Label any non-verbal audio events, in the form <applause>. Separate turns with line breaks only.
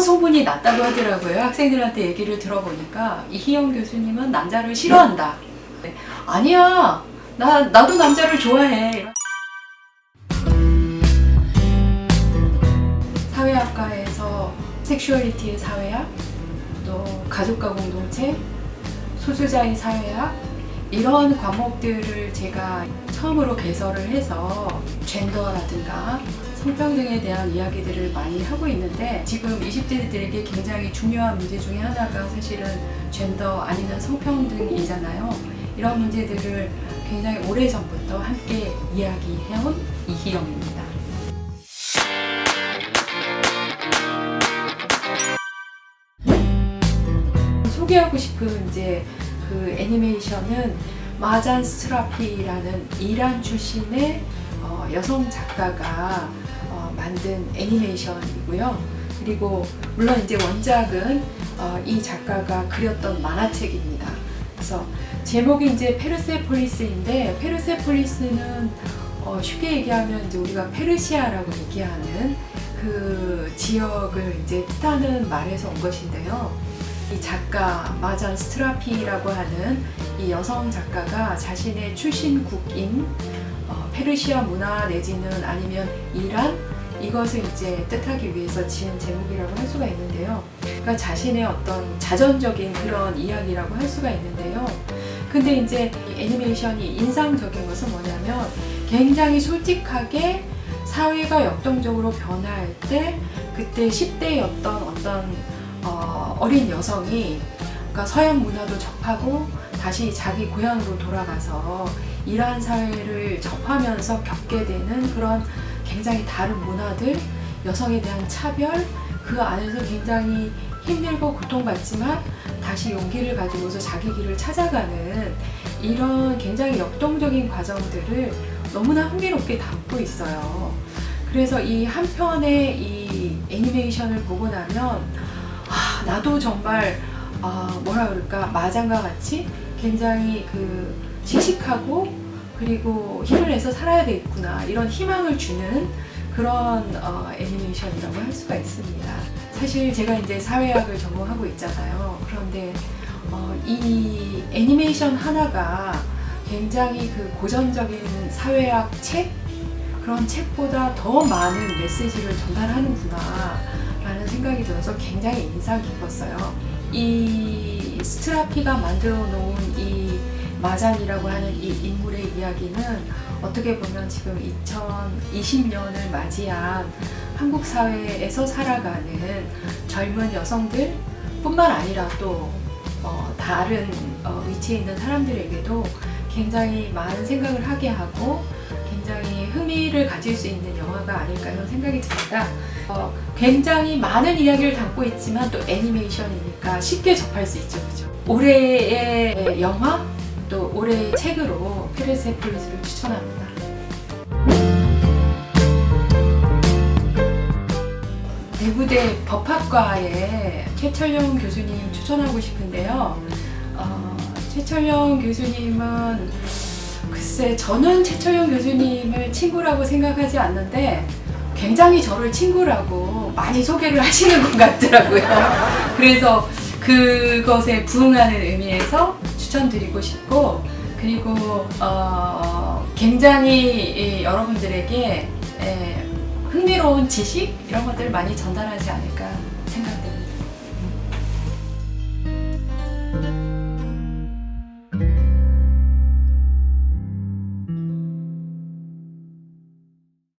소문이 났다고 하더라고요. 학생들한테 얘기를 들어보니까 이희영 교수님은 남자를 싫어한다. 네. 아니야, 나 나도 남자를 좋아해. 사회학과에서 섹슈얼리티의 사회학, 또 가족과 공동체, 소수자의 사회학 이런 과목들을 제가 처음으로 개설을 해서 젠더라든가 성평등에 대한 이야기들을 많이 하고 있는데 지금 20대들에게 굉장히 중요한 문제 중에 하나가 사실은 젠더 아니면 성평등이잖아요. 이런 문제들을 굉장히 오래전부터 함께 이야기해온 이희영입니다. 소개하고 싶은 이제 그 애니메이션은 마잔 스트라피라는 이란 출신의 어, 여성 작가가 어, 만든 애니메이션이고요. 그리고 물론 이제 원작은 어, 이 작가가 그렸던 만화책입니다. 그래서 제목이 이제 페르세폴리스인데 페르세폴리스는 어, 쉽게 얘기하면 이제 우리가 페르시아라고 얘기하는 그 지역을 이제 뜻하는 말에서 온 것인데요. 이 작가 마잔 스트라피라고 하는 이 여성 작가가 자신의 출신국인 어, 페르시아 문화 내지는 아니면 이란 이것을 이제 뜻하기 위해서 지은 제목이라고 할 수가 있는데요. 그러니까 자신의 어떤 자전적인 그런 이야기라고 할 수가 있는데요. 근데 이제 이 애니메이션이 인상적인 것은 뭐냐면 굉장히 솔직하게 사회가 역동적으로 변화할 때 그때 10대였던 어떤 어, 어린 여성이 그러니까 서양 문화도 접하고 다시 자기 고향으로 돌아가서 이러한 사회를 접하면서 겪게 되는 그런 굉장히 다른 문화들, 여성에 대한 차별, 그 안에서 굉장히 힘들고 고통받지만 다시 용기를 가지고서 자기 길을 찾아가는 이런 굉장히 역동적인 과정들을 너무나 흥미롭게 담고 있어요. 그래서 이 한 편의 이 애니메이션을 보고 나면 아, 나도 정말 아, 뭐라 그럴까 마장과 같이 굉장히 그 씩씩하고 그리고 힘을 내서 살아야 되겠구나 이런 희망을 주는 그런 어, 애니메이션이라고 할 수가 있습니다. 사실 제가 이제 사회학을 전공하고 있잖아요. 그런데 어, 이 애니메이션 하나가 굉장히 그 고전적인 사회학 책 그런 책보다 더 많은 메시지를 전달하는구나 라는 생각이 들어서 굉장히 인상 깊었어요. 이 스트라피가 만들어 놓은 이 마잔이라고 하는 이 인물의 이야기는 어떻게 보면 지금 2020년을 맞이한 한국 사회에서 살아가는 젊은 여성들 뿐만 아니라 또 어, 다른 어, 위치에 있는 사람들에게도 굉장히 많은 생각을 하게 하고 굉장히 흥미를 가질 수 있는 영화가 아닐까 이런 생각이 듭니다. 어, 굉장히 많은 이야기를 담고 있지만 또 애니메이션이니까 쉽게 접할 수 있죠, 그죠? 올해의 영화 또 올해의 책으로 페르세폴리스를 추천합니다. 대구대 법학과의 최철용 교수님 추천하고 싶은데요. 어, 최철용 교수님은 글쎄 저는 최철용 교수님을 친구라고 생각하지 않는데 굉장히 저를 친구라고 많이 소개를 하시는 것 같더라고요. <laughs> 그래서 그것에 부응하는 의미에서 추천드리고 싶고 그리고 어, 굉장히 여러분들에게 에, 흥미로운 지식 이런 것들을 많이 전달하지 않을까 생각됩니다. 음.